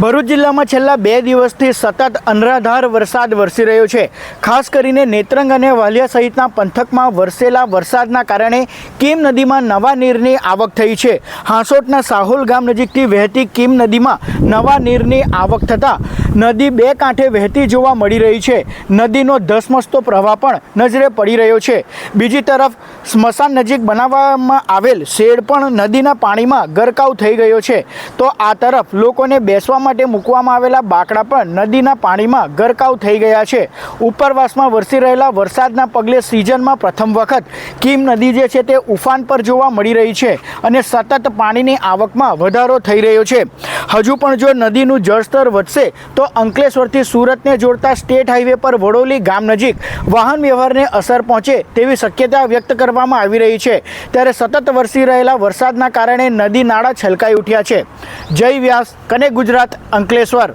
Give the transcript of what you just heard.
ભરૂચ જિલ્લામાં છેલ્લા બે દિવસથી સતત અનરાધાર વરસાદ વરસી રહ્યો છે. ખાસ કરીને નેત્રંગ અને વાલિયા સહિતના પંથકમાં વરસેલા વરસાદના કારણે કીમ નદીમાં નવા નીરની આવક થઈ છે. હાંસોટના સાહોલ ગામ નજીકથી વહેતી કીમ નદીમાં નવા નીરની આવક થતાં નદી બે કાંઠે વહેતી જોવા મળી રહી છે. નદીનો ધસમસતો પ્રવાહ પણ નજરે પડી રહ્યો છે. બીજી તરફ સ્મશાન નજીક બનાવવામાં આવેલ શેડ પણ નદીના પાણીમાં ગરકાવ થઈ ગયો છે. તો આ તરફ લોકોને બેસવા માટે મૂકવામાં આવેલા બાકડા પણ નદીના પાણીમાં ગરકાવ થઈ ગયા છે. ઉપરવાસમાં વરસી રહેલા વરસાદના પગલે સિઝનમાં પ્રથમ વખત કીમ નદી જે છે તે ઉફાન પર જોવા મળી રહી છે અને સતત પાણીની આવકમાં વધારો થઈ રહ્યો છે. હજુ પણ જો નદીનું જળસ્તર વધશે, તો અંકલેશ્વરથી સુરતને જોડતા સ્ટેટ હાઈવે પર વડોલી ગામ નજીક વાહન વ્યવહારને અસર પહોંચે તેવી શક્યતા વ્યક્ત કરવામાં આવી રહી છે. ત્યારે સતત વરસી રહેલા વરસાદના કારણે નદી નાળા છલકાઈ ઉઠ્યા છે. જય વ્યાસ, કને ગુજરાત? અંકલેશ્વર